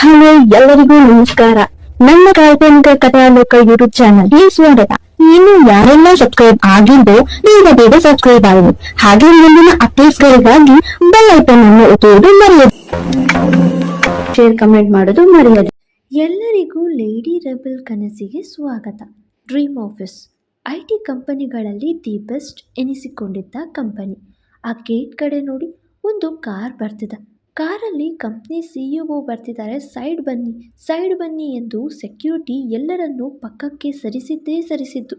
Hello ಎಲ್ಲರಿಗೂ ನಮಸ್ಕಾರ. ನನ್ನ ಕಾಲ್ಪನಿಕ ಕಥಾಲೋಕ ಯೂಟ್ಯೂಬ್ ಚಾನಲ್ಗೆ ಸ್ವಾಗತ ಇನ್ನು ಯಾರೆಲ್ಲ ಸಬ್ಸ್ಕ್ರೈಬ್ ಆಗಿದ್ದು ಬೇಗ ಬೇಗ ಸಬ್ಸ್ಕ್ರೈಬ್ ಆಗಿ. ಹಾಗೆ ಮುಂದಿನ ಅಪ್ಡೇಟ್ಸ್ಗಳಿಗಾಗಿ ಬೆಲ್ ಐಕನ್ ಅನ್ನು ಒತ್ತುವುದು ಮರೆಯದು. ಶೇರ್ ಕಮೆಂಟ್ ಮಾಡೋದು ಮರೆಯದು. ಎಲ್ಲರಿಗೂ ಲೇಡಿ ರೆಬಲ್ ಕನಸಿಗೆ ಸ್ವಾಗತ. ಡ್ರೀಮ್ ಆಫೀಸ್ ಐ ಟಿ ಕಂಪನಿಗಳಲ್ಲಿ ದಿ ಬೆಸ್ಟ್ ಎನಿಸಿಕೊಂಡಿದ್ದ ಕಂಪನಿ. ಆ ಗೇಟ್ ಕಡೆ ನೋಡಿ ಒಂದು ಕಾರ್ ಬರ್ತಿದೆ. ಕಾರಲ್ಲಿ ಕಂಪ್ನಿ ಸಿಇಒ ಬರ್ತಿದ್ದಾರೆ. ಸೈಡ್ ಬನ್ನಿ ಸೈಡ್ ಬನ್ನಿ ಎಂದು ಸೆಕ್ಯೂರಿಟಿ ಎಲ್ಲರನ್ನೂ ಪಕ್ಕಕ್ಕೆ ಸರಿಸಿದ್ದೇ ಸರಿಸಿದ್ದು.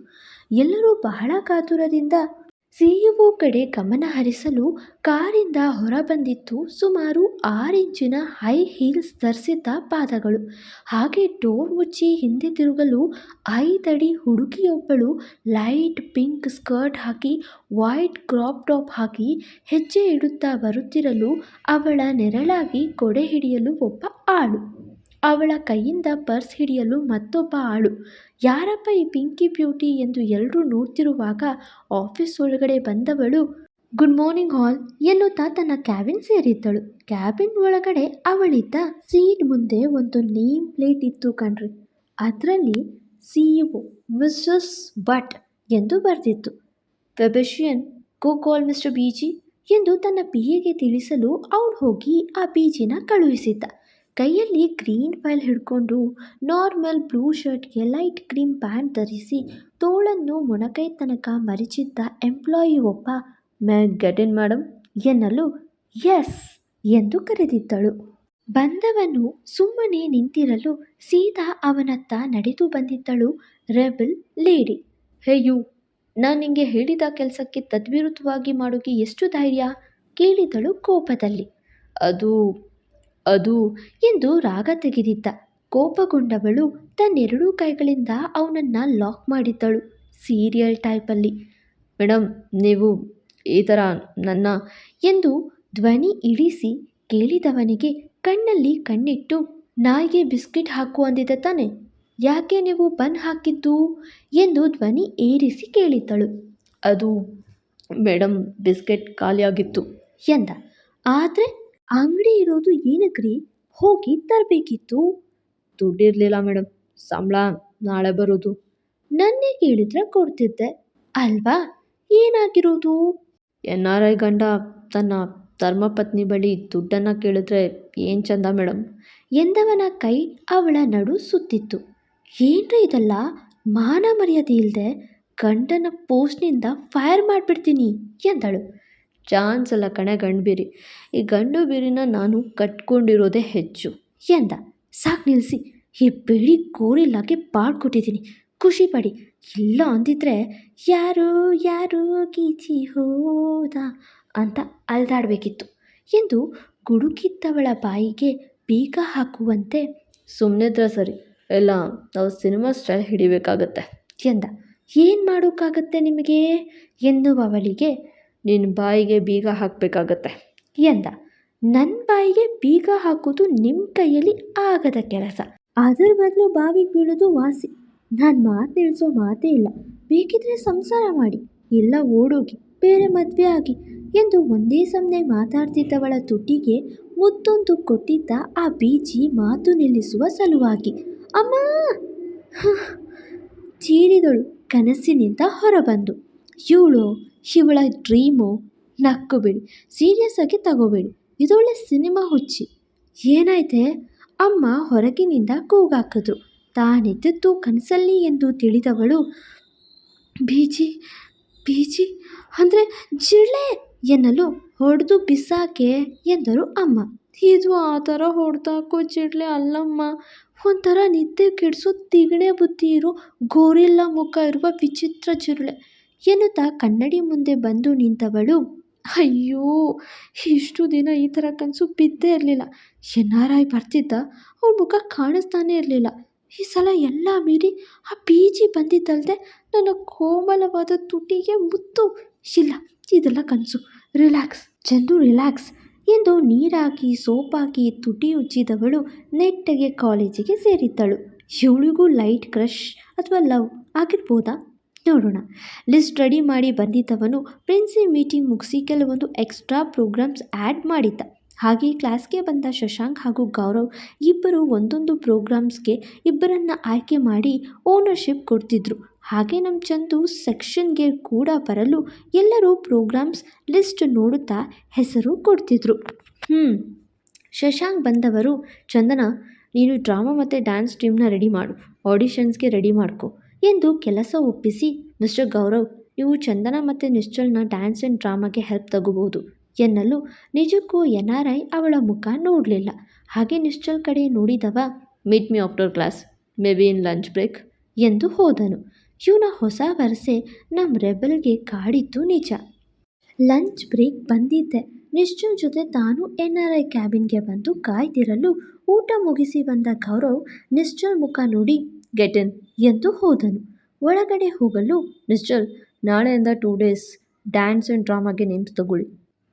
ಎಲ್ಲರೂ ಬಹಳ ಕಾತುರದಿಂದ ಸಿಇಒ ಕಡೆ ಗಮನ ಹರಿಸಲು ಕಾರಿಂದ ಹೊರಬಂದಿತ್ತು ಸುಮಾರು ಆರು ಇಂಚಿನ ಹೈ ಹೀಲ್ಸ್ ಧರಿಸಿದ್ದ ಪಾದಗಳು. ಹಾಗೆ ಡೋರ್ ಮುಚ್ಚಿ ಹಿಂದೆ ತಿರುಗಲು ಐದಡಿ ಹುಡುಗಿಯೊಬ್ಬಳು ಲೈಟ್ ಪಿಂಕ್ ಸ್ಕರ್ಟ್ ಹಾಕಿ, ವೈಟ್ ಕ್ರಾಪ್ ಟಾಪ್ ಹಾಕಿ ಹೆಜ್ಜೆ ಇಡುತ್ತಾ ಬರುತ್ತಿರಲು ಅವಳ ನೆರಳಾಗಿ ಕೊಡೆ ಹಿಡಿಯಲು ಒಬ್ಬ ಆಳು. ಅವಳ ಕೈಯಿಂದ ಪರ್ಸ್ ಹಿಡಿಯಲು ಮತ್ತೊಬ್ಬ ಆಳು. ಯಾರಪ್ಪ ಈ ಪಿಂಕಿ ಬ್ಯೂಟಿ ಎಂದು ಎಲ್ಲರೂ ನೋಡ್ತಿರುವಾಗ ಆಫೀಸ್ ಒಳಗಡೆ ಬಂದವಳು, ಗುಡ್ ಮಾರ್ನಿಂಗ್ ಹಾಲ್ ಎನ್ನುತ್ತಾ ತನ್ನ ಕ್ಯಾಬಿನ್ ಸೇರಿದ್ದಳು. ಕ್ಯಾಬಿನ್ ಒಳಗಡೆ ಅವಳಿದ್ದ ಸೀಟ್ ಮುಂದೆ ಒಂದು ನೇಮ್ ಪ್ಲೇಟ್ ಇತ್ತು ಕಣ್ರಿ. ಅದರಲ್ಲಿ ಸಿಇಒ ಮಿಸ್ಸಸ್ ಬಟ್ ಎಂದು ಬರೆದಿತ್ತು. ಫೆಬೆಷಿಯನ್ ಗೋ ಕಾಲ್ ಮಿಸ್ಟರ್ ಬೀಜಿ ಎಂದು ತನ್ನ ಪಿಎಗೆ ತಿಳಿಸಲು ಅವನು ಹೋಗಿ ಆ ಬೀಜಿನ ಕಳುಹಿಸಿದ್ದ. ಕೈಯಲ್ಲಿ ಗ್ರೀನ್ ಫೈಲ್ ಹಿಡ್ಕೊಂಡು ನಾರ್ಮಲ್ ಬ್ಲೂ ಶರ್ಟ್ಗೆ ಲೈಟ್ ಕ್ರೀಮ್ ಪ್ಯಾಂಟ್ ಧರಿಸಿ ತೋಳನ್ನು ಮೊಣಕೈ ತನಕ ಮರಿಚಿದ್ದ ಎಂಪ್ಲಾಯಿ ಒಬ್ಬ, ಮೇ ಗೆಟ್ ಇನ್ ಮೇಡಮ್ ಎನ್ನಲು ಎಸ್ ಎಂದು ಕರೆದಿದ್ದಳು. ಬಂದವನು ಸುಮ್ಮನೆ ನಿಂತಿರಲು ಸೀದಾ ಅವನತ್ತ ನಡೆದು ಬಂದಿದ್ದಳು ರೆಬಲ್ ಲೇಡಿ. ಹೇಯು ನಾನು ನಿಂಗೆ ಹೇಳಿದ ಕೆಲಸಕ್ಕೆ ತದ್ವಿರುದ್ಧವಾಗಿ ಮಾಡೋಕೆ ಎಷ್ಟು ಧೈರ್ಯ? ಕೇಳಿದಳು ಕೋಪದಲ್ಲಿ. ಅದು ಅದು ಎಂದು ರಾಗ ತೆಗೆದಿದ್ದ. ಕೋಪಗೊಂಡವಳು ತನ್ನೆರಡೂ ಕೈಗಳಿಂದ ಅವನನ್ನು ಲಾಕ್ ಮಾಡಿದ್ದಳು ಸೀರಿಯಲ್ ಟೈಪಲ್ಲಿ ಮೇಡಮ್ ನೀವು ಈ ಥರ ನನ್ನ ಎಂದು ಧ್ವನಿ ಇಳಿಸಿ ಕೇಳಿದವನಿಗೆ ಕಣ್ಣಲ್ಲಿ ಕಣ್ಣಿಟ್ಟು, ನಾಯಿಗೆ ಬಿಸ್ಕಿಟ್ ಹಾಕು ಅಂದಿದ್ದ ತಾನೆ, ಯಾಕೆ ನೀವು ಬನ್ ಹಾಕಿದ್ದು? ಎಂದು ಧ್ವನಿ ಏರಿಸಿ ಕೇಳಿದ್ದಳು. ಅದು ಮೇಡಮ್ ಬಿಸ್ಕೆಟ್ ಖಾಲಿಯಾಗಿತ್ತು ಎಂದ. ಆದರೆ ಅಂಗಡಿ ಇರೋದು ಏನಕ್ರಿ? ಹೋಗಿ ತರಬೇಕಿತ್ತು. ದುಡ್ಡಿರಲಿಲ್ಲ ಮೇಡಮ್ ಸಂಬಳ ನಾಳೆ ಬರೋದು. ನನ್ನೇ ಕೇಳಿದ್ರೆ ಕೊಡ್ತಿದ್ದೆ. ಅಲ್ವಾ? ಏನಾಗಿರೋದು? ಎನ್ ಆರ್ ಐ ಗಂಡ ತನ್ನ ಧರ್ಮಪತ್ನಿ ಬಳಿ ದುಡ್ಡನ್ನು ಕೇಳಿದ್ರೆ ಏನು ಚಂದ ಮೇಡಮ್ ಎಂದವನ ಕೈ ಅವಳ ನಡು ಸುತ್ತಿತ್ತು. ಏನ್ರಿ ಇದಲ್ಲ? ಮಾನ ಮರ್ಯಾದೆ ಇಲ್ಲದೆ ಗಂಡನ ಪೋಸ್ಟ್ನಿಂದ ಫೈರ್ ಮಾಡಿಬಿಡ್ತೀನಿ ಎಂದಳು. ಚಾನ್ಸ್ ಅಲ್ಲ ಕಣೆ ಗಂಡು ಬಿರಿ, ಈ ಗಂಡು ಬಿರಿನ ನಾನು ಕಟ್ಕೊಂಡಿರೋದೇ ಹೆಚ್ಚು ಎಂದ. ಸಾಕು ನಿಲ್ಲಿಸಿ ಈ ಬಿಳಿ ಗೋರಿಲ್ಲಾಗೆ ಬಾಡ್ಕೊಟ್ಟಿದ್ದೀನಿ ಖುಷಿ ಪಡಿ, ಇಲ್ಲ ಅಂದಿದ್ರೆ ಯಾರು ಯಾರು ಗೀಚಿ ಹೋದ ಅಂತ ಅಲ್ದಾಡಬೇಕಿತ್ತು ಎಂದು ಗುಡುಕಿದ್ದವಳ ಬಾಯಿಗೆ ಬೀಗ ಹಾಕುವಂತೆ ಸುಮ್ಮನೆದ್ರ ಸರಿ ಎಲ್ಲ ನಾವು ಸಿನಿಮಾ ಸ್ಟೈಲ್ ಹಿಡಿಬೇಕಾಗತ್ತೆ ಎಂದ. ಏನು ಮಾಡೋಕ್ಕಾಗತ್ತೆ ನಿಮಗೆ? ಎನ್ನುವವಳಿಗೆ ನಿನ್ನ ಬಾಯಿಗೆ ಬೀಗ ಹಾಕಬೇಕಾಗತ್ತೆ. ಎಂದ ನನ್ನ ಬಾಯಿಗೆ ಬೀಗ ಹಾಕೋದು ನಿಮ್ಮ ಕೈಯಲ್ಲಿ ಆಗದ ಕೆಲಸ. ಅದರ ಬದಲು ಬಾವಿಗೆ ಬೀಳೋದು ವಾಸಿ. ನಾನು ಮಾತು ನಿಲ್ಲಿಸೋ ಮಾತೇ ಇಲ್ಲ. ಬೇಕಿದ್ರೆ ಸಂಸಾರ ಮಾಡಿ, ಇಲ್ಲ ಓಡೋಗಿ, ಬೇರೆ ಮದುವೆ ಆಗಿ ಎಂದು ಒಂದೇ ಸಮನೆ ಮಾತಾಡ್ತಿದ್ದವಳ ತುಟಿಗೆ ಮುತ್ತೊಂದು ಕೊಟ್ಟಿದ್ದ ಆ ಬೀಜಿ ಮಾತು ನಿಲ್ಲಿಸುವ ಸಲುವಾಗಿ, ಅಮ್ಮ! ಚೀರಿದಳು ಕನಸಿನಿಂದ ಹೊರಬಂದು, ಇವಳು ಇವಳ ಡ್ರೀಮು ನಕ್ಕಬೇಡಿ. ಬಿಡಿ ಸೀರಿಯಸ್ ಆಗಿ ತಗೋಬೇಡಿ. ಇದೊಳ್ಳೆ ಸಿನಿಮಾ ಹುಚ್ಚಿ. ಏನಾಯ್ತೆ? ಅಮ್ಮ ಹೊರಗಿನಿಂದ ಕೂಗಾಕಿದ್ರು. ತಾನಿದ್ದದ್ದು ಕನಸಲ್ಲಿ ಎಂದು ತಿಳಿದವಳು ಬೀಜಿ ಬೀಜಿ ಅಂದರೆ ಜಿಳೆ ಎನ್ನಲು ಹೊಡೆದು ಬಿಸಾಕೆ ಎಂದರು ಅಮ್ಮ. ಇದು ಆ ಥರ ಹೊಡೆದಾಕೋ ಜಿಡ್ಲೆ ಅಲ್ಲಮ್ಮ. ಒಂಥರ ನಿದ್ದೆ ಕೆಡಿಸೋ ತಿಗಣೆ ಬುದ್ಧಿ ಇರೋ ಗೋರಿಲ್ಲ ಮುಖ ಇರುವ ವಿಚಿತ್ರ ಜಿರಳೆ ಎನ್ನುತ್ತಾ ಕನ್ನಡಿ ಮುಂದೆ ಬಂದು ನಿಂತವಳು. ಅಯ್ಯೋ, ಇಷ್ಟು ದಿನ ಈ ಥರ ಕನಸು ಬಿದ್ದೇ ಇರಲಿಲ್ಲ. ಎನ್ ಬರ್ತಿದ್ದ ಅವ್ರ ಮುಖ ಕಾಣಿಸ್ತಾನೇ ಇರಲಿಲ್ಲ. ಈ ಸಲ ಎಲ್ಲ ಮೀರಿ ಆ ಬೀಜಿ ಬಂದಿದ್ದಲ್ಲದೆ ನನ್ನ ಕೋಮಲವಾದ ತುಟಿಗೆ ಮುತ್ತು. ಇಲ್ಲ, ಇದೆಲ್ಲ ಕನಸು. ರಿಲ್ಯಾಕ್ಸ್, ಚಂದು ರಿಲ್ಯಾಕ್ಸ್ ಎಂದು ನೀರಾಕಿ, ಸೋಪಾಕಿ, ತುಟಿ ಉಜ್ಜಿದವಳು ನೆಟ್ಟಗೆ ಕಾಲೇಜಿಗೆ ಸೇರಿದ್ದಳು. ಇವಳಿಗೂ ಲೈಟ್ ಕ್ರಶ್ ಅಥವಾ ಲವ್ ಆಗಿರ್ಬೋದಾ? ನೋಡೋಣ. ಲಿಸ್ಟ್ ರೆಡಿ ಮಾಡಿ ಬಂದಿದ್ದವನು ಪ್ರಿನ್ಸಿ ಮೀಟಿಂಗ್ ಮುಗಿಸಿ ಕೆಲವೊಂದು ಎಕ್ಸ್ಟ್ರಾ ಪ್ರೋಗ್ರಾಮ್ಸ್ ಆ್ಯಡ್ ಮಾಡಿದ್ದ. ಹಾಗೆ ಕ್ಲಾಸ್ಗೆ ಬಂದ ಶಶಾಂಕ್ ಹಾಗೂ ಗೌರವ್ ಇಬ್ಬರು ಒಂದೊಂದು ಪ್ರೋಗ್ರಾಮ್ಸ್ಗೆ ಇಬ್ಬರನ್ನ ಆಯ್ಕೆ ಮಾಡಿ ಓನರ್ಶಿಪ್ ಕೊಡ್ತಿದ್ರು. ಹಾಗೆ ನಮ್ಮ ಚಂದು ಸೆಕ್ಷನ್ಗೆ ಕೂಡ ಬರಲು ಎಲ್ಲರೂ ಪ್ರೋಗ್ರಾಮ್ಸ್ ಲಿಸ್ಟ್ ನೋಡುತ್ತಾ ಹೆಸರು ಕೊಡ್ತಿದ್ರು. ಹ್ಞೂ ಶಶಾಂಕ್ ಬಂದವರು, ಚಂದನ, ನೀನು ಡ್ರಾಮಾ ಮತ್ತು ಡ್ಯಾನ್ಸ್ ಟೀಮ್ನ ರೆಡಿ ಮಾಡು. ಆಡಿಷನ್ಸ್ಗೆ ರೆಡಿ ಮಾಡ್ಕೊ. ಎಂದು ಕೆಲಸ ಒಪ್ಪಿಸಿ. ಮಿಸ್ಟರ್ ಗೌರವ್, ನೀವು ಚಂದನ ಮತ್ತು ನಿಶ್ಚಲ್ನ ಡ್ಯಾನ್ಸ್ ಆ್ಯಂಡ್ ಡ್ರಾಮಾಗೆ ಹೆಲ್ಪ್ ತಗೋಬೋದು ಎನ್ನಲು ನಿಜಕ್ಕೂ ಎನ್ ಆರ್ ಐ ಅವಳ ಮುಖ ನೋಡಲಿಲ್ಲ. ಹಾಗೆ ನಿಶ್ಚಲ್ ಕಡೆ ನೋಡಿದವ meet me after class maybe in lunch break ಎಂದು ಹೋದನು. ಇವನ ಹೊಸ ವರಸೆ ನಮ್ಮ ರೆಬಲ್ಗೆ ಕಾಡಿದ್ದು ನಿಜ. ಲಂಚ್ ಬ್ರೇಕ್ ಬಂದಿದ್ದೆ. ನಿಶ್ಚಲ್ ಜೊತೆ ತಾನು ಎನ್ ಆರ್ ಐ ಕ್ಯಾಬಿನ್ಗೆ ಬಂದು ಕಾಯ್ದಿರಲು ಊಟ ಮುಗಿಸಿ ಬಂದ ಗೌರವ್ ನಿಶ್ಚಲ್ ಮುಖ ನೋಡಿ ಗೆಟ್ ಇನ್ ಎಂದು ಹೋದನು. ಒಳಗಡೆ ಹೋಗಲು, ಮಿಸ್ಟರ್, ನಾಳೆಯಿಂದ ಟೂ ಡೇಸ್ ಡ್ಯಾನ್ಸ್ ಆ್ಯಂಡ್ ಡ್ರಾಮಾಗೆ ನೇಮ್ಸ್ ತಗೊಳ್ಳಿ.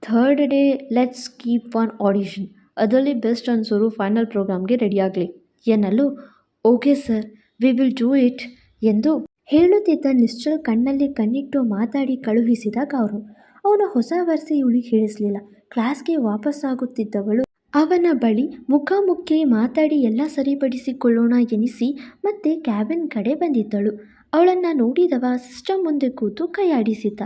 Third day, let's keep on audition. ಅದರಲ್ಲಿ ಬೆಸ್ಟ್ ಅನ್ಸೋರು ಫೈನಲ್ ಪ್ರೋಗ್ರಾಮ್ಗೆ ರೆಡಿಯಾಗಲಿ ಎನ್ನಲು, okay sir, we will do it, ಎಂದು ಹೇಳುತ್ತಿದ್ದ ನಿಶ್ಚಲ್ ಕಣ್ಣಲ್ಲಿ ಕಣ್ಣಿಟ್ಟು ಮಾತಾಡಿ ಕಳುಹಿಸಿದಾಗ ಗೌರವ್. ಅವನು ಹೊಸ ವರ್ಷ ಇವಳಿಗೆ ಹೇಳಿಸಲಿಲ್ಲ ಕ್ಲಾಸ್ಗೆ ವಾಪಸ್ಸಾಗುತ್ತಿದ್ದವಳು ಅವನ ಬಳಿ ಮುಖಾಮುಖಿ ಮಾತಾಡಿ ಎಲ್ಲ ಸರಿಪಡಿಸಿಕೊಳ್ಳೋಣ ಎನಿಸಿ ಮತ್ತೆ ಕ್ಯಾಬಿನ್ ಕಡೆ ಬಂದಿದ್ದಳು. ಅವಳನ್ನು ನೋಡಿದವ ಸಿಸ್ಟಮ್ ಮುಂದೆ ಕೂತು ಕೈಯಾಡಿಸಿದ್ದ.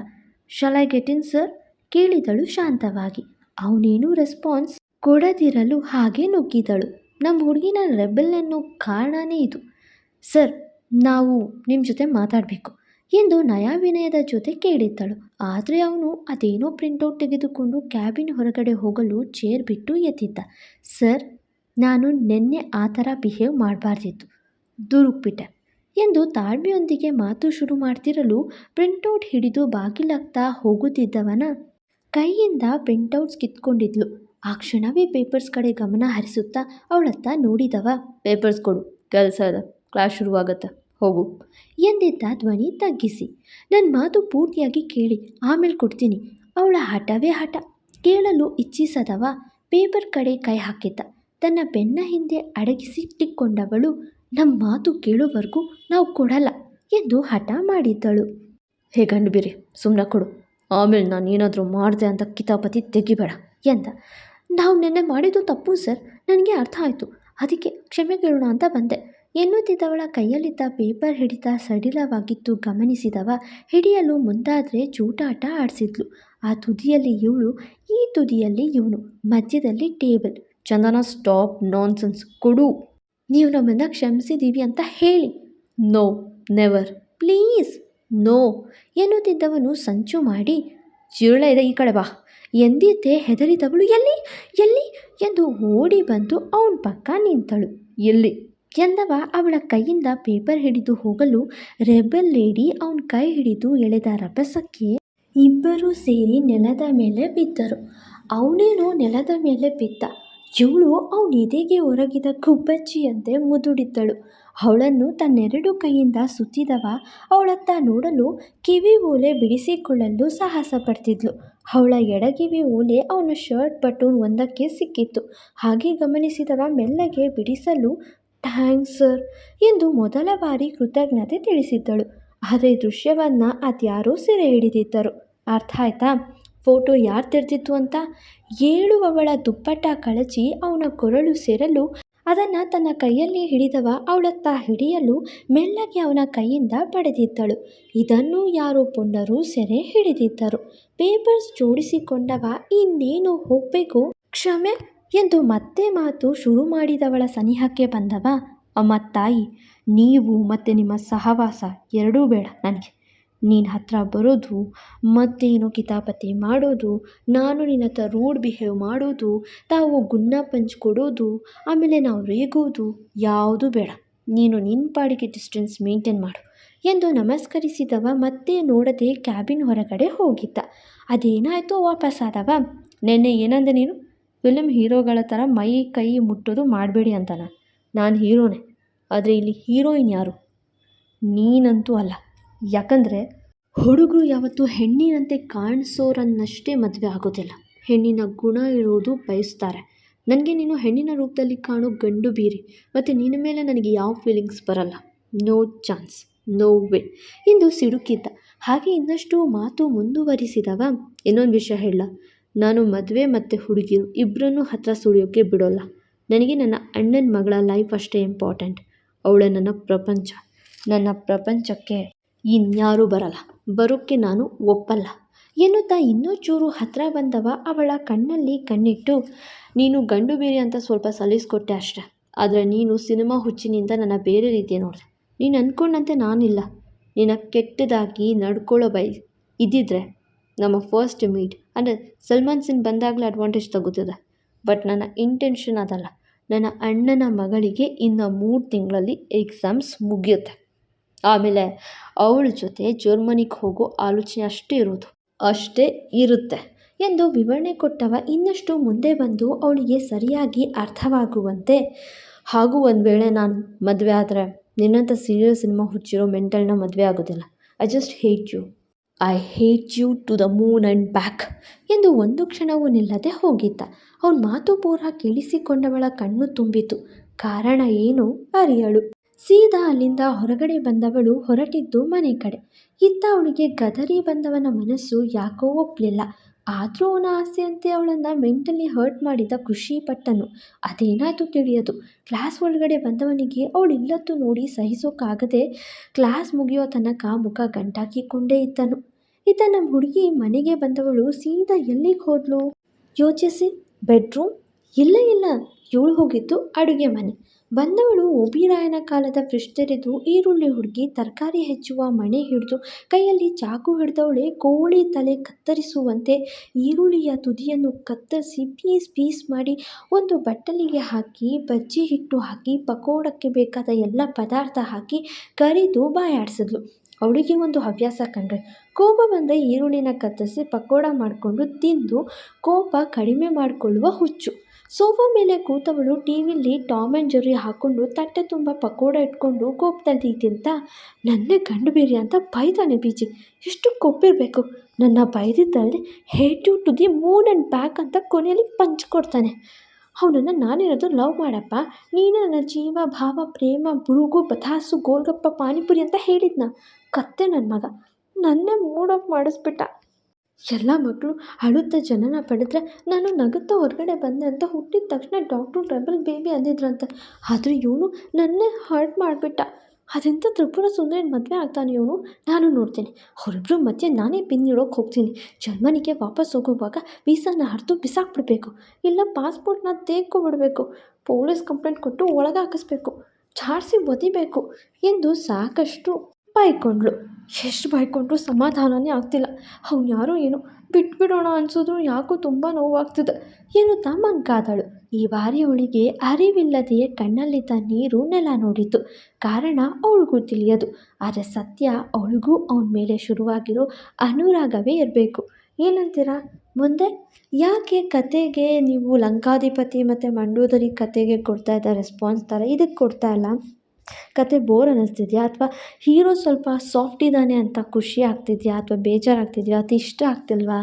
ಶಲ ಗೆಟಿನ್ ಗೆಟ್ ಸರ್ ಕೇಳಿದಳು ಶಾಂತವಾಗಿ. ಅವನೇನೂ ರೆಸ್ಪಾನ್ಸ್ ಕೊಡದಿರಲು ಹಾಗೆ ನುಗ್ಗಿದಳು. ನಮ್ಮ ಹುಡುಗಿನ ರೆಬೆಲ್ ಅನ್ನೋ ಕಾರಣನೇ ಇದು. ಸರ್, ನಾವು ನಿಮ್ಮ ಜೊತೆ ಮಾತಾಡಬೇಕು. ಎಂದು ನಯಾವಿನಯದ ಜೊತೆ ಕೇಳಿದ್ದಳು. ಆದರೆ ಅವನು ಅದೇನೋ ಪ್ರಿಂಟೌಟ್ ತೆಗೆದುಕೊಂಡು ಕ್ಯಾಬಿನ್ ಹೊರಗಡೆ ಹೋಗಲು ಚೇರ್ ಬಿಟ್ಟು ಎದ್ದಿದ್ದ. ಸರ್ ನಾನು ನಿನ್ನೆ ಆ ಥರ ಬಿಹೇವ್ ಮಾಡಬಾರ್ದಿತ್ತು. ದುರುಕ್ಬಿಟ್ಟೆ ಎಂದು ತಾಳ್ಮೆಯೊಂದಿಗೆ ಮಾತು ಶುರು ಮಾಡ್ತಿರಲು ಪ್ರಿಂಟೌಟ್ ಹಿಡಿದು ಬಾಗಿಲಾಗ್ತಾ ಹೋಗುತ್ತಿದ್ದವನ ಕೈಯಿಂದ ಪ್ರಿಂಟೌಟ್ಸ್ ಕಿತ್ಕೊಂಡಿದ್ಲು. ಆ ಕ್ಷಣವೇ ಪೇಪರ್ಸ್ ಕಡೆ ಗಮನ ಹರಿಸುತ್ತಾ ಅವಳತ್ತ ನೋಡಿದವ. ಪೇಪರ್ಸ್ ಕೊಡು. ಕೆಲಸ ಇದೆ ಕ್ಲಾಸ್ ಶುರುವಾಗತ್ತೆ. ಹೋಗು. ಎಂದಿದ್ದ ಧ್ವನಿ ತಗ್ಗಿಸಿ. ನನ್ನ ಮಾತು ಪೂರ್ತಿಯಾಗಿ ಕೇಳಿ, ಆಮೇಲೆ ಕೊಡ್ತೀನಿ. ಅವಳ ಹಠವೇ ಹಠ. ಕೇಳಲು ಇಚ್ಛಿಸದವ ಪೇಪರ್ ಕಡೆ ಕೈ ಹಾಕಿದ್ದ. ತನ್ನ ಬೆನ್ನ ಹಿಂದೆ ಅಡಗಿಸಿಟ್ಟಿಕೊಂಡವಳು ನಮ್ಮ ಮಾತು ಕೇಳುವವರೆಗೂ ನಾವು ಕೊಡಲ್ಲ ಎಂದು ಹಠ ಮಾಡಿದ್ದಳು. ಹೇ ಗಂಡು ಬಿರಿ ಸುಮ್ಮನೆ ಕೊಡು. ಆಮೇಲೆ ನಾನು ಏನಾದರೂ ಮಾಡಿದೆ ಅಂತ ಕಿತಾಪತಿ ತೆಗಿಬೇಡ ಎಂದ. ನಾವು ನಿನ್ನೆ ಮಾಡಿದ್ದು ತಪ್ಪು ಸರ್. ನನಗೆ ಅರ್ಥ ಆಯಿತು. ಅದಕ್ಕೆ ಕ್ಷಮೆ ಕೇಳೋಣ ಅಂತ ಬಂದೆ. ಎನ್ನುತ್ತಿದ್ದವಳ ಕೈಯಲ್ಲಿದ್ದ ಪೇಪರ್ ಹಿಡಿತ ಸಡಿಲವಾಗಿತ್ತು. ಗಮನಿಸಿದವ ಹಿಡಿಯಲು ಮುಂದಾದರೆ ಚೂಟಾಟ ಆಡಿಸಿದ್ಲು. ಆ ತುದಿಯಲ್ಲಿ ಇವಳು, ಈ ತುದಿಯಲ್ಲಿ ಇವನು. ಮಧ್ಯದಲ್ಲಿ ಟೇಬಲ್. ಚಂದನ, ಸ್ಟಾಪ್, ನಾನ್ಸೆನ್ಸ್ ಕೊಡು. ನೀವು ನಮ್ಮನ್ನು ಕ್ಷಮಿಸಿದ್ದೀವಿ ಅಂತ ಹೇಳಿ. No, never. ಪ್ಲೀಸ್, ನೋ ಎನ್ನುತ್ತಿದ್ದವನು ಸಂಚು ಮಾಡಿ ಜಿರಳೆ ಇದೆ ಈ ಕಡೆ ಬಾ. ಎಂದಿದ್ದೆ ಹೆದರಿದವಳು ಎಲ್ಲಿ ಎಲ್ಲಿ ಎಂದು ಓಡಿ ಬಂದು ಅವನ ಪಕ್ಕ ನಿಂತಳು. ಎಲ್ಲಿ? ಎಂದವ ಅವಳ ಕೈಯಿಂದ ಪೇಪರ್ ಹಿಡಿದು ಹೋಗಲು ರೆಬಲ್ ಲೇಡಿ ಅವನ ಕೈ ಹಿಡಿದು ಎಳೆದ ರಭಸಕ್ಕೆ ಇಬ್ಬರೂ ಸೇರಿ ನೆಲದ ಮೇಲೆ ಬಿದ್ದರು. ಅವನೇನೋ ನೆಲದ ಮೇಲೆ ಬಿದ್ದ. ಇವಳು ಅವನ ಎದೆಗೆ ಒರಗಿದ ಗುಬ್ಬಚ್ಚಿಯಂತೆ ಮುದುಡಿದ್ದಳು. ಅವಳನ್ನು ತನ್ನೆರಡು ಕೈಯಿಂದ ಸುತ್ತಿದವ ಅವಳತ್ತ ನೋಡಲು ಕಿವಿ ಓಲೆ ಬಿಡಿಸಿಕೊಳ್ಳಲು ಸಾಹಸ ಪಡ್ತಿದ್ಲು. ಅವಳ ಎಡಗಿವಿ ಓಲೆ ಅವನ ಶರ್ಟ್ ಬಟೂನ್ ಒಂದಕ್ಕೆ ಸಿಕ್ಕಿತ್ತು. ಹಾಗೆ ಗಮನಿಸಿದವ ಮೆಲ್ಲಗೆ ಬಿಡಿಸಲು ಥ್ಯಾಂಕ್ಸ್, ಸರ್ ಎಂದು ಮೊದಲ ಬಾರಿ ಕೃತಜ್ಞತೆ ತಿಳಿಸಿದ್ದಳು. ಆದರೆ ದೃಶ್ಯವನ್ನು ಅದ್ಯಾರೋ ಸೆರೆ ಹಿಡಿದಿದ್ದರು. ಅರ್ಥ ಆಯ್ತಾ? ಫೋಟೋ ಯಾರು ತೆರೆದಿತ್ತು ಅಂತ? ಏಳುವವಳ ದುಪ್ಪಟ್ಟ ಕಳಚಿ ಅವನ ಕೊರಳು ಸೇರಲು, ಅದನ್ನು ತನ್ನ ಕೈಯಲ್ಲಿ ಹಿಡಿದವ ಅವಳತ್ತ ಹಿಡಿಯಲು ಮೆಲ್ಲಗೆ ಅವನ ಕೈಯಿಂದ ಪಡೆದಿದ್ದಳು. ಇದನ್ನು ಯಾರೋ ಪುಂಡರು ಸೆರೆ ಹಿಡಿದಿದ್ದರು. ಪೇಪರ್ಸ್ ಜೋಡಿಸಿಕೊಂಡವ ಇನ್ನೇನು ಹೋಗಬೇಕು? ಕ್ಷಮೆ? ಎಂದು ಮತ್ತೆ ಮಾತು ಶುರು ಮಾಡಿದವಳ ಸನಿಹಕ್ಕೆ ಬಂದವ ಅಮ್ಮ ತಾಯಿ ನೀವು ಮತ್ತು ನಿಮ್ಮ ಸಹವಾಸ ಎರಡೂ ಬೇಡ ನನಗೆ. ನೀನು ಹತ್ರ ಬರೋದು, ಮತ್ತೇನು ಕಿತಾಪತಿ ಮಾಡೋದು, ನಾನು ನಿನ್ನ ಹತ್ರ ರೂಡ್ ಬಿಹೇವ್ ಮಾಡೋದು, ತಾವು ಗುನ್ನ ಪಂಚ್ ಕೊಡೋದು, ಆಮೇಲೆ ನಾವು ರೇಗೋದು, ಯಾವುದೂ ಬೇಡ. ನೀನು ನಿನ್ನ ಪಾಡಿಗೆ ಡಿಸ್ಟೆನ್ಸ್ ಮೇಂಟೈನ್ ಮಾಡು ಎಂದು ನಮಸ್ಕರಿಸಿದವ ಮತ್ತೆ ನೋಡದೆ ಕ್ಯಾಬಿನ್ ಹೊರಗಡೆ ಹೋಗಿದ್ದ. ವಾಪಸ್ ವಾಪಸ್ಸಾದವ. ನೆನ್ನೆ ಏನಂದೆ ನೀನು? ಫಿಲ್ಮ್ ಹೀರೋಗಳ ಥರ ಮೈ, ಕೈ ಮುಟ್ಟೋದು ಮಾಡಬೇಡಿ ಅಂತಾನ. ನಾನು ಹೀರೋನೆ, ಆದರೆ ಇಲ್ಲಿ ಹೀರೋಯಿನ್ ಯಾರು? ನೀನಂತೂ ಅಲ್ಲ. ಯಾಕಂದರೆ ಹುಡುಗರು ಯಾವತ್ತೂ ಹೆಣ್ಣಿನಂತೆ ಕಾಣಿಸೋರನ್ನಷ್ಟೇ ಮದುವೆ ಆಗೋದಿಲ್ಲ. ಹೆಣ್ಣಿನ ಗುಣ ಇರೋದು ಬಯಸ್ತಾರೆ. ನನಗೆ ನೀನು ಹೆಣ್ಣಿನ ರೂಪದಲ್ಲಿ ಕಾಣೋ ಗಂಡು ಬೀರಿ, ಮತ್ತು ನಿನ್ನ ಮೇಲೆ ನನಗೆ ಯಾವ ಫೀಲಿಂಗ್ಸ್ ಬರಲ್ಲ? ನೋ ಚಾನ್ಸ್ ನೋ ವೇ ಇಂದು ಸಿಡುಕಿದ್ದ. ಹಾಗೆ ಇನ್ನಷ್ಟು ಮಾತು ಮುಂದುವರಿಸಿದವ. ಇನ್ನೊಂದು ವಿಷಯ ಹೇಳ. ನಾನು ಮದುವೆ ಮತ್ತು ಹುಡುಗಿರು ಇಬ್ಬರನ್ನೂ ಹತ್ರ ಸುಳಿಯೋಕ್ಕೆ ಬಿಡೋಲ್ಲ. ನನಗೆ ನನ್ನ ಅಣ್ಣನ ಮಗಳ ಲೈಫ್ ಅಷ್ಟೇ ಇಂಪಾರ್ಟೆಂಟ್ ಅವಳ ನನ್ನ ಪ್ರಪಂಚ. ನನ್ನ ಪ್ರಪಂಚಕ್ಕೆ ಇನ್ಯಾರೂ ಬರಲ್ಲ. ಬರೋಕ್ಕೆ ನಾನು ಒಪ್ಪಲ್ಲ. ಎನ್ನುತ್ತಾ ಇನ್ನೂ ಚೂರು ಹತ್ರ ಬಂದವ ಅವಳ ಕಣ್ಣಲ್ಲಿ ಕಣ್ಣಿಟ್ಟು, ನೀನು ಗಂಡು ಬೇರೆ ಅಂತ ಸ್ವಲ್ಪ ಸಲಿಸ್ಕೊಟ್ಟೆ ಅಷ್ಟೆ. ಆದರೆ ನೀನು ಸಿನಿಮಾ ಹುಚ್ಚಿನಿಂದ ನನ್ನ ಬೇರೆ ರೀತಿ ನೋಡಿದೆ. ನೀನು ಅಂದ್ಕೊಂಡಂತೆ ನಾನಿಲ್ಲ. ನಿನ್ನ ಕೆಟ್ಟದಾಗಿ ನಡ್ಕೊಳ್ಳೋ ಬೈ ಇದ್ದಿದ್ರೆ ನಮ್ಮ ಫಸ್ಟ್ ಮೀಟ್ ಅಂದರೆ ಸಲ್ಮಾನ್ ಸಿಂಗ್ ಬಂದಾಗಲೇ ಅಡ್ವಾಂಟೇಜ್ ತಗೋತದೆ. ಬಟ್ ನನ್ನ ಇಂಟೆನ್ಷನ್ ಅದಲ್ಲ. ನನ್ನ ಅಣ್ಣನ ಮಗಳಿಗೆ ಇನ್ನು ಮೂರು ತಿಂಗಳಲ್ಲಿ ಎಕ್ಸಾಮ್ಸ್ ಮುಗಿಯುತ್ತೆ. ಆಮೇಲೆ ಅವಳ ಜೊತೆ ಜರ್ಮನಿಗೆ ಹೋಗೋ ಆಲೋಚನೆ ಅಷ್ಟೇ ಇರೋದು. ಅಷ್ಟೇ ಇರುತ್ತೆ. ಎಂದು ವಿವರಣೆ ಕೊಟ್ಟವ ಇನ್ನಷ್ಟು ಮುಂದೆ ಬಂದು ಅವಳಿಗೆ ಸರಿಯಾಗಿ ಅರ್ಥವಾಗುವಂತೆ, ಹಾಗೂ ಒಂದು ವೇಳೆ ನಾನು ಮದುವೆ ಆದರೆ ನಿನ್ನಂಥ ಸೀರಿಯಲ್ ಸಿನಿಮಾ ಹುಚ್ಚಿರೋ ಮೆಂಟಲ್ನ ಮದುವೆ ಆಗೋದಿಲ್ಲ. I just hate you I hate you to the moon and back ಎಂದು ಒಂದು ಕ್ಷಣವೂ ನಿಲ್ಲದೆ ಹೋಗಿದ್ದ. ಅವನ ಮಾತು ಪೂರ ಕೇಳಿಸಿಕೊಂಡವಳ ಕಣ್ಣು ತುಂಬಿತು. ಕಾರಣ ಏನು ಅರಿಯಳು. ಸೀದಾ ಅಲ್ಲಿಂದ ಹೊರಗಡೆ ಬಂದವಳು ಹೊರಟಿದ್ದು ಮನೆ ಕಡೆ. ಇತ್ತ ಅವಳಿಗೆ ಗದರಿ ಬಂದವನ ಮನಸ್ಸು ಯಾಕೋ ಒಪ್ಪಲಿಲ್ಲ ಆದರೂ ಅವನ ಆಸೆಯಂತೆ ಅವಳನ್ನು ಮೆಂಟಲಿ ಹರ್ಟ್ ಮಾಡಿದ ಖುಷಿ ಪಟ್ಟನು. ಅದೇನಾಯಿತು ತಿಳಿಯದು. ಕ್ಲಾಸ್ ಒಳಗಡೆ ಬಂದವನಿಗೆ ಅವಳು ಇಲ್ಲತ್ತು ನೋಡಿ ಸಹಿಸೋಕ್ಕಾಗದೆ ಕ್ಲಾಸ್ ಮುಗಿಯೋ ತನಕ ಮುಖ ಗಂಟಾಕಿಕೊಂಡೇ ಇದ್ದನು. ಇತ್ತ ನಮ್ಮ ಹುಡುಗಿ ಮನೆಗೆ ಬಂದವಳು ಸೀದಾ ಎಲ್ಲಿಗೆ ಹೋದಳು ಯೋಚಿಸಿ. ಬೆಡ್ರೂಮ್? ಇಲ್ಲ ಇಲ್ಲ. ಇವಳು ಹೋಗಿದ್ದು ಅಡುಗೆ ಮನೆ. ಬಂದವಳು ಓಬಿರಾಯನ ಕಾಲದ ತೆರೆದು ಈರುಳ್ಳಿ ಹುಡುಗಿ ತರಕಾರಿ ಹೆಚ್ಚುವ ಮಣೆ ಹಿಡಿದು ಕೈಯಲ್ಲಿ ಚಾಕು ಹಿಡಿದವಳೆ ಕೋಳಿ ತಲೆ ಕತ್ತರಿಸುವಂತೆ ಈರುಳ್ಳಿಯ ತುದಿಯನ್ನು ಕತ್ತರಿಸಿ ಪೀಸ್ ಪೀಸ್ ಮಾಡಿ ಒಂದು ಬಟ್ಟಲಿಗೆ ಹಾಕಿ, ಬಜ್ಜಿ ಹಿಟ್ಟು ಹಾಕಿ, ಪಕೋಡಕ್ಕೆ ಬೇಕಾದ ಎಲ್ಲ ಪದಾರ್ಥ ಹಾಕಿ ಕರಿದು ಬಾಯಾಡಿಸಿದ್ಲು. ಅವಳಿಗೆ ಒಂದು ಹವ್ಯಾಸ ಕಂಡ್ರೆ. ಕೋಪ ಬಂದರೆ ಈರುಳ್ಳಿನ ಕತ್ತರಿಸಿ ಪಕೋಡ ಮಾಡಿಕೊಂಡು ತಿಂದು ಕೋಪ ಕಡಿಮೆ ಮಾಡಿಕೊಳ್ಳುವ ಹುಚ್ಚು. ಸೋಫಾ ಮೇಲೆ ಕೂತವಳು ಟಿ ವಿಲಿ ಟಾಮ್ ಆ್ಯಂಡ್ ಜೆರಿ ಹಾಕ್ಕೊಂಡು ತಟ್ಟೆ ತುಂಬ ಪಕೋಡ ಇಟ್ಕೊಂಡು ಕೋಪದಲ್ಲಿ ತಿಂತ ನನ್ನೇ ಗಂಡು ಬೀರಿ ಅಂತ ಬೈತಾನೆ ಬೀಜಿ, ಎಷ್ಟು ಕೊಪ್ಪಿರಬೇಕು ನನ್ನ ಬೈದಿದ್ದಲ್ಲಿ hate you to the moon and back ಅಂತ ಕೊನೆಯಲ್ಲಿ ಪಂಚ್ ಕೊಡ್ತಾನೆ. ಅವನನ್ನು ನಾನಿರೋದು ಲವ್ ಮಾಡಪ್ಪ. ನೀನು ನನ್ನ ಜೀವ, ಭಾವ, ಪ್ರೇಮ, ಬುರುಗು ಬತಾಸು ಗೋಲ್ಗಪ್ಪ, ಪಾನಿಪುರಿ ಅಂತ ಹೇಳಿದ್ನ. ಕತ್ತೆ ನನ್ನ ಮಗ. ನನ್ನೇ ಮೂಡ್ ಆಫ್ ಮಾಡಿಸ್ಬಿಟ್ಟ. ಎಲ್ಲ ಮಕ್ಕಳು ಅಳುತ್ತ ಜನನ ಪಡೆದ್ರೆ ನಾನು ನಗುತ್ತಾ ಹೊರಗಡೆ ಬಂದೆ ಅಂತ ಹುಟ್ಟಿದ ತಕ್ಷಣ ಡಾಕ್ಟ್ರು ಟ್ರಬಲ್ ಬೇಬಿ ಅಂದಿದ್ರಂತ. ಆದರೆ ಇವನು ನನ್ನೇ ಹರ್ಟ್ ಮಾಡಿಬಿಟ್ಟ. ಅದೆಂಥ ತ್ರಿಪುರ ಸುಂದರಿನ ಮದುವೆ ಆಗ್ತಾನೆ ಇವನು? ನಾನು ನೋಡ್ತೀನಿ. ಅವರಿಬ್ಬರು ಮಧ್ಯೆ ನಾನೇ ಪಿನ್ ಇಡೋಕೆ ಹೋಗ್ತೀನಿ. ಜರ್ಮನಿಗೆ ವಾಪಸ್ ಹೋಗುವಾಗ ವೀಸಾನ ಹರಿದು ಬಿಸಾಕ್ಬಿಡ್ಬೇಕು. ಇಲ್ಲ ಪಾಸ್ಪೋರ್ಟ್ನ ಬಿಡಬೇಕು ಪೊಲೀಸ್ ಕಂಪ್ಲೇಂಟ್ ಕೊಟ್ಟು ಒಳಗೆ ಹಾಕಿಸ್ಬೇಕು ಚಾರ್ಸಿ ಒದಿಬೇಕು. ಎಂದು ಸಾಕಷ್ಟು ಬೈಕೊಂಡ್ಳು. ಎಷ್ಟು ಬೈಕೊಂಡ್ರು ಸಮಾಧಾನನೇ ಆಗ್ತಿಲ್ಲ. ಅವ್ನು ಯಾರೋ ಏನೋ ಬಿಟ್ಬಿಡೋಣ ಅನ್ಸಿದ್ರು ಯಾಕೋ ತುಂಬ ನೋವಾಗ್ತಿದೆ. ಎನ್ನುತ್ತಾ ಮಂಕಾದಳು ಈ ಬಾರಿ ಅವಳಿಗೆ ಅರಿವಿಲ್ಲದೆಯೇ ಕಣ್ಣಲ್ಲಿದ್ದ ನೀರು ನೆಲ ನೋಡಿತು ಕಾರಣ ಅವಳಿಗೂ ತಿಳಿಯದು. ಆದರೆ ಸತ್ಯ ಅವಳಿಗೂ ಅವನ ಮೇಲೆ ಶುರುವಾಗಿರೋ ಅನುರಾಗವೇ ಇರಬೇಕು. ಏನಂತೀರಾ? ಮುಂದೆ ಯಾಕೆ ಕತೆಗೆ ನೀವು ಲಂಕಾಧಿಪತಿ ಮತ್ತು ಮಂಡೋದರಿ ಕತೆಗೆ ಕೊಡ್ತಾ ಇದ್ದ ರೆಸ್ಪಾನ್ಸ್ ಥರ ಇದಕ್ಕೆ ಕೊಡ್ತಾ ಇಲ್ಲ? ಕತೆ ಬೋರ್ ಅನ್ನಿಸ್ತಿದೆಯಾ? ಅಥವಾ ಹೀರೋ ಸ್ವಲ್ಪ ಸಾಫ್ಟ್ ಇದ್ದಾನೆ ಅಂತ ಖುಷಿ ಆಗ್ತಿದೆಯಾ? ಅಥವಾ ಬೇಜಾರಾಗ್ತಿದೆಯಾ? ಅಥವಾ ಇಷ್ಟ ಆಗ್ತಿಲ್ವಾ?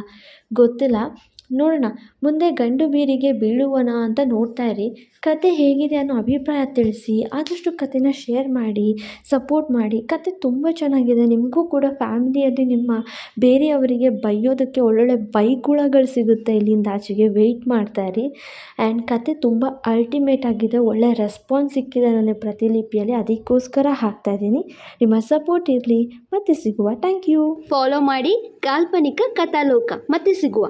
ಗೊತ್ತಿಲ್ಲ. ನೋಡೋಣ. ಮುಂದೆ ಗಂಡು ಬೀರಿಗೆ ಬೀಳುವನ ಅಂತ ನೋಡ್ತಾ ಇರಿ. ಕತೆ ಹೇಗಿದೆ ಅನ್ನೋ ಅಭಿಪ್ರಾಯ ತಿಳಿಸಿ, ಆದಷ್ಟು ಕತೆನ ಶೇರ್ ಮಾಡಿ ಸಪೋರ್ಟ್ ಮಾಡಿ. ಕತೆ ತುಂಬ ಚೆನ್ನಾಗಿದೆ. ನಿಮಗೂ ಕೂಡ ಫ್ಯಾಮಿಲಿಯಲ್ಲಿ ನಿಮ್ಮ ಬೇರೆಯವರಿಗೆ ಬೈಯೋದಕ್ಕೆ ಒಳ್ಳೊಳ್ಳೆ ಬೈಗುಳಗಳು ಸಿಗುತ್ತೆ ಇಲ್ಲಿಂದ ಆಚೆಗೆ. ವೆಯ್ಟ್ ಮಾಡ್ತಾ ಇರಿ. ಆ್ಯಂಡ್ ಕತೆ ತುಂಬ ಅಲ್ಟಿಮೇಟ್ ಆಗಿದೆ. ಒಳ್ಳೆ ರೆಸ್ಪಾನ್ಸ್ ಸಿಕ್ಕಿದೆ ನನ್ನ ಪ್ರತಿಲಿಪಿಯಲ್ಲಿ. ಅದಕ್ಕೋಸ್ಕರ ಹಾಕ್ತಾ ಇದ್ದೀನಿ. ನಿಮ್ಮ ಸಪೋರ್ಟ್ ಇರಲಿ. ಮತ್ತೆ ಸಿಗುವ. ಥ್ಯಾಂಕ್ ಯು ಫಾಲೋ ಮಾಡಿ ಕಾಲ್ಪನಿಕ ಕಥಾಲೋಕ. ಮತ್ತೆ ಸಿಗುವ.